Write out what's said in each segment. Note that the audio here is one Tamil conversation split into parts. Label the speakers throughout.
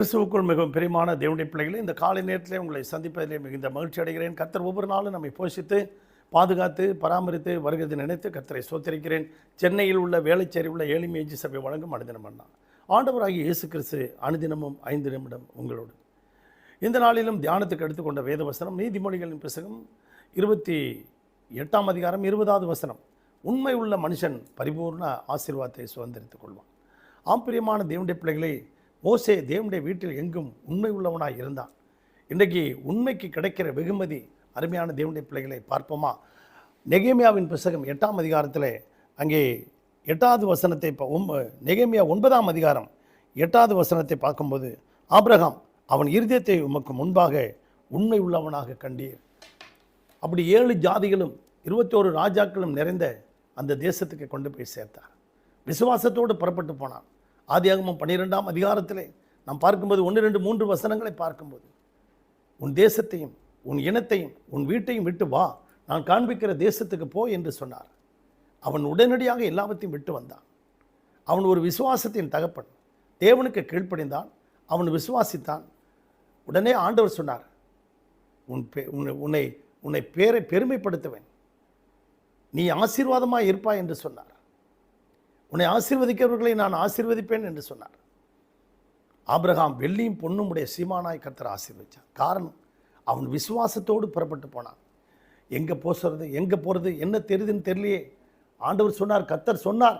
Speaker 1: கிறிஸ்துவுக்குள் மிகவும் பிரியமான தேவனுடைய பிள்ளைகளை இந்த காலை நேரத்திலே உங்களை சந்திப்பதிலே மிகுந்த மகிழ்ச்சி அடைகிறேன். கத்தர் ஒவ்வொரு நாளும் நம்மை போஷித்து பாதுகாத்து பராமரித்து வருகிறது நினைத்து கத்தரை சோத்தரிக்கிறேன் சென்னையில் உள்ள வேலைச்சேரி உள்ள ஏழிமை சபை வழங்கும் அனுதினம் அண்ணா. ஆண்டவராகிய இயேசு கிறிஸ்து அனுதினமும் ஐந்து நிமிடம் உங்களோடு. இந்த நாளிலும் தியானத்துக்கு எடுத்துக்கொண்ட வேத வசனம் நீதிமொழிகளின் புஸ்தகம் இருபத்தி எட்டாம் அதிகாரம் இருபதாவது வசனம். உண்மை உள்ள மனுஷன் பரிபூர்ண ஆசீர்வாதத்தை சுதந்திரித்துக் கொள்வான். ஆம்பிரியமான தேவனுடைய பிள்ளைகளை மோசே தேவனுடைய வீட்டில் எங்கும் உண்மை உள்ளவனாக இருந்தான். இன்றைக்கு உண்மைக்கு கிடைக்கிற வெகுமதி அருமையான தேவனுடைய பிள்ளைகளை பார்ப்போமா? நெகேமியாவின் புஸ்தகம் எட்டாம் அதிகாரத்தில் அங்கே எட்டாவது வசனத்தை நெகேமியா ஒன்பதாம் அதிகாரம் எட்டாவது வசனத்தை பார்க்கும்போது ஆப்ரகாம் அவன் இருதயத்தை உமக்கு முன்பாக உண்மை உள்ளவனாக கண்டீர். அப்படி ஏழு ஜாதிகளும் இருபத்தோரு ராஜாக்களும் நிறைந்த அந்த தேசத்துக்கு கொண்டு போய் சேர்த்தார். விசுவாசத்தோடு புறப்பட்டு போனான். ஆதியாகமம் பன்னிரெண்டாம் அதிகாரத்திலே நாம் பார்க்கும்போது ஒன்று ரெண்டு மூன்று வசனங்களை பார்க்கும்போது உன் தேசத்தையும் உன் இனத்தையும் உன் வீட்டையும் விட்டு வா. நான் காண்பிக்கிற தேசத்துக்கு போ என்று சொன்னார். அவன் உடனடியாக எல்லாவற்றையும் விட்டு வந்தான். அவன் ஒரு விசுவாசத்தின் தகப்பன். தேவனுக்கு கீழ்ப்படிந்தான். அவன் விசுவாசித்தான். உடனே ஆண்டவர் சொன்னார் உன் பே உன்னை உன்னை உன்னை பேரை பெருமைப்படுத்துவேன். நீ ஆசீர்வாதமாக இருப்பாய் என்று சொன்னார். உன்னை ஆசீர்வதிக்கிறவர்களை நான் ஆசீர்வதிப்பேன் என்று சொன்னார். ஆப்ரஹாம் வெள்ளியும் பொண்ணும் உடைய சீமானாய் கர்த்தர் ஆசீர்வதிச்சான் காரணம் அவன் விசுவாசத்தோடு புறப்பட்டு போனான். எங்கே போசுறது எங்கே போகிறது என்ன தெரியுதுன்னு தெரியலையே. ஆண்டவர் சொன்னார் கர்த்தர் சொன்னார்.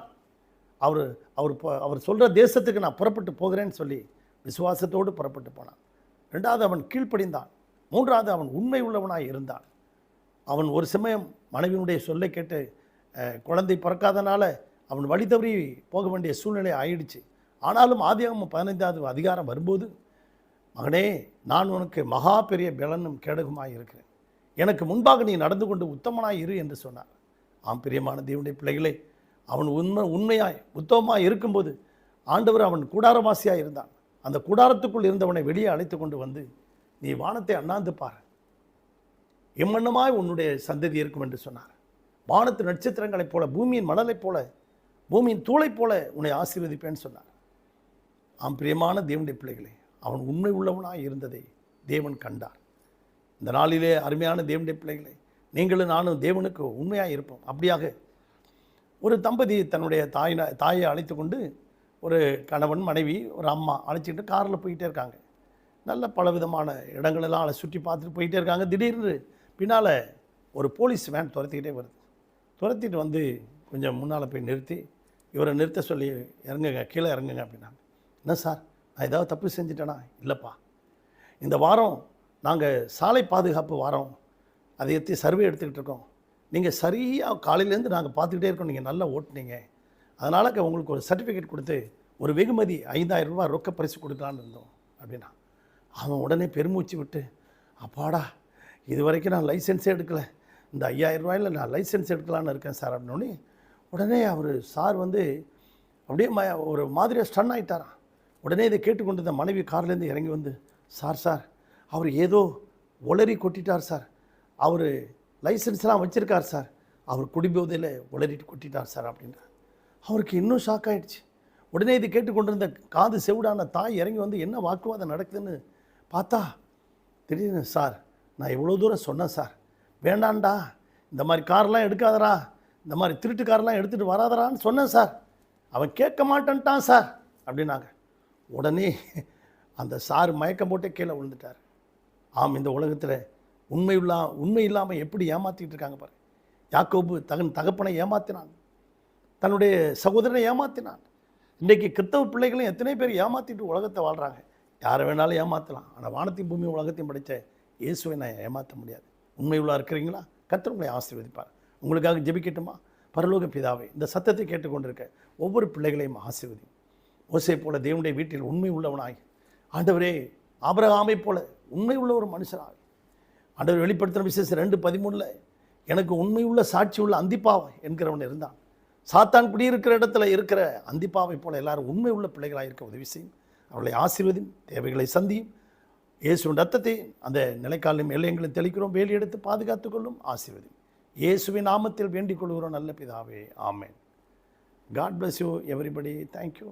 Speaker 1: அவர் அவர் அவர் சொல்கிற தேசத்துக்கு நான் புறப்பட்டு போகிறேன்னு சொல்லி விசுவாசத்தோடு புறப்பட்டு போனான். ரெண்டாவது அவன் கீழ்ப்படிந்தான். மூன்றாவது அவன் உண்மை உள்ளவனாக இருந்தான். அவன் ஒரு சமயம் மனைவியினுடைய சொல்லை கேட்டு குழந்தை பிறக்காதனால அவன் வழி தவறி போக வேண்டிய சூழ்நிலை ஆயிடுச்சு. ஆனாலும் ஆதியாகமம் பதினைந்தாவது அதிகாரம் வரும்போது மகனே நான் உனக்கு மகா பெரிய பலனும் கேடகுமாய் இருக்கிறேன். எனக்கு முன்பாக நீ நடந்து கொண்டு உத்தமனாய் இரு என்று சொன்னார். ஆம் பிரியமான தேவனுடைய பிள்ளைகளே அவன் உண்மை உண்மையாய் உத்தமமாய் இருக்கும்போது ஆண்டவர் அவன் கூடாரவாசியாக இருந்தான். அந்த கூடாரத்துக்குள் இருந்தவனை வெளியே அழைத்து கொண்டு வந்து நீ வானத்தை அண்ணாந்து பார். எம்மண்ணமாய் உன்னுடைய சந்ததி இருக்கும் என்று சொன்னார். வானத்து நட்சத்திரங்களைப் போல பூமியின் மணலைப் போல பூமியின் தூளை போல உன்னை ஆசீர்வதிப்பேன்னு சொன்னார். ஆம் பிரியமான தேவனுடைய பிள்ளைகளே அவன் உண்மை உள்ளவனாய் இருந்ததை தேவன் கண்டார். இந்த நாளிலே அருமையான தேவனுடைய பிள்ளைகளே நீங்களும் நானும் தேவனுக்கு உண்மையாக இருப்போம். அப்படியாக ஒரு தம்பதி தன்னுடைய தாயின தாயை அழைத்து கொண்டு ஒரு கணவன் மனைவி ஒரு அம்மா அழைச்சிக்கிட்டு காரில் போயிட்டே இருக்காங்க. நல்ல பலவிதமான இடங்களெல்லாம் அதை சுற்றி பார்த்துட்டு போயிட்டே இருக்காங்க. திடீர்னு பின்னால் ஒரு போலீஸ் வேன் துரத்திக்கிட்டே வருது. துரத்திட்டு வந்து கொஞ்சம் முன்னால் போய் நிறுத்தி இவரை நிறுத்த சொல்லி இறங்குங்க கீழே இறங்குங்க அப்படின்னாங்க. என்ன சார்? நான் ஏதாவது தப்பு செஞ்சிட்டேனா? இல்லைப்பா. இந்த வாரம் நாங்கள் சாலை பாதுகாப்பு வாரம் அதை எத்தி சர்வே எடுத்துக்கிட்டு இருக்கோம். நீங்கள் சரியாக காலையிலேருந்து நாங்கள் பார்த்துக்கிட்டே இருக்கோம். நீங்கள் நல்லா ஓட்டுனீங்க. அதனால் உங்களுக்கு ஒரு சர்டிஃபிகேட் கொடுத்து ஒரு வெகுமதி ஐந்தாயிரம் ரூபாய் ரொக்க பரிசு கொடுக்கலான்னு இருந்தோம் அப்படின்னா அவன் உடனே பெருமூச்சு விட்டு அப்பாடா இது வரைக்கும் நான் லைசென்ஸே எடுக்கலை. இந்த ஐயாயிரம் ரூபாயில் நான் லைசென்ஸ் எடுக்கலான்னு இருக்கேன் சார் அப்படின்னோடனே உடனே அவர் சார் வந்து அப்படியே ம ஒரு மாதிரியாக ஸ்டன் ஆயிட்டாராம் உடனே இதை கேட்டுக்கொண்டிருந்த மனைவி கார்லேருந்து இறங்கி வந்து சார் சார் அவர் ஏதோ ஒளரி கொட்டிட்டார் சார். அவர் லைசன்ஸ்லாம் வச்சுருக்கார் சார். அவர் குடிபோதையில் உளறிட்டு கொட்டிட்டார் சார் அப்படின்றார். அவருக்கு இன்னும் ஷாக் ஆகிடுச்சு உடனே இது கேட்டுக்கொண்டிருந்த காது செவிடான தாய் இறங்கி வந்து என்ன வாக்குவாதம் நடக்குதுன்னு பார்த்தா திடீர்னு சார் நான் இவ்வளோ தூரம் சொன்னேன் சார். வேண்டாண்டா இந்த மாதிரி கார்லாம் எடுக்காதடா. இந்த மாதிரி திருட்டுக்காரர்லாம் எடுத்துகிட்டு வராதரான்னு சொன்னேன் சார். அவன் கேட்க மாட்டேன்ட்டான் சார் அப்படின்னாங்க. உடனே அந்த சார் மயக்கம் போட்டே கீழே விழுந்துட்டார். ஆம் இந்த உலகத்தில் உண்மை இல்லா உண்மை இல்லாமல் எப்படி ஏமாற்றிட்டு இருக்காங்க பாரு. யாக்கோபு தகன் தகப்பனை ஏமாத்தினான். தன்னுடைய சகோதரனை ஏமாத்தினான். இன்றைக்கி கிறித்தவ பிள்ளைகளும் எத்தனை பேர் ஏமாற்றிட்டு உலகத்தை வாழ்கிறாங்க யாரை வேணாலும் ஏமாற்றலாம் ஆனால் வானத்தையும் பூமி உலகத்தையும் படித்த இயேசுவை நான் ஏமாற்ற முடியாது. உண்மை உள்ளா இருக்கிறீங்களா? கர்த்தர் உங்களை ஆசீர்வதிப்பார். உங்களுக்காக ஜெபிக்கட்டுமா? பரலோக பிதாவை இந்த சத்தத்தை கேட்டுக்கொண்டிருக்க ஒவ்வொரு பிள்ளைகளையும் ஆசீர்வதி. ஓசை போல தேவனுடைய வீட்டில் உண்மை உள்ளவனாய். ஆண்டவரே ஆபரகாமை போல உண்மை உள்ள ஒரு மனுஷனாய். ஆண்டவர் வெளிப்படுத்தின விசேஷம் ரெண்டு பதிமூணில் எனக்கு உண்மை உள்ள சாட்சி உள்ள அந்திப்பாவை என்கிறவன் இருந்தான். சாத்தான் குடியிருக்கிற இடத்துல இருக்கிற அந்திப்பாவை போல எல்லாரும் உண்மை உள்ள பிள்ளைகளாக இருக்க உதவி செய்யும். அவர்களை ஆசீர்வதியும் தேவைகளை சந்தியும். இயேசுவின் ரத்தத்தை அந்த நிலைக்காலும் எல்லையங்களும் தெளிக்கிறோம். வேலி எடுத்து பாதுகாத்துக்கொள்ளும் ஆசீர்வதியும். இயேசுவின் நாமத்தில் வேண்டிக் கொள்கிறோம். நல்ல பிதாவே. ஆமேன். God bless you everybody thank you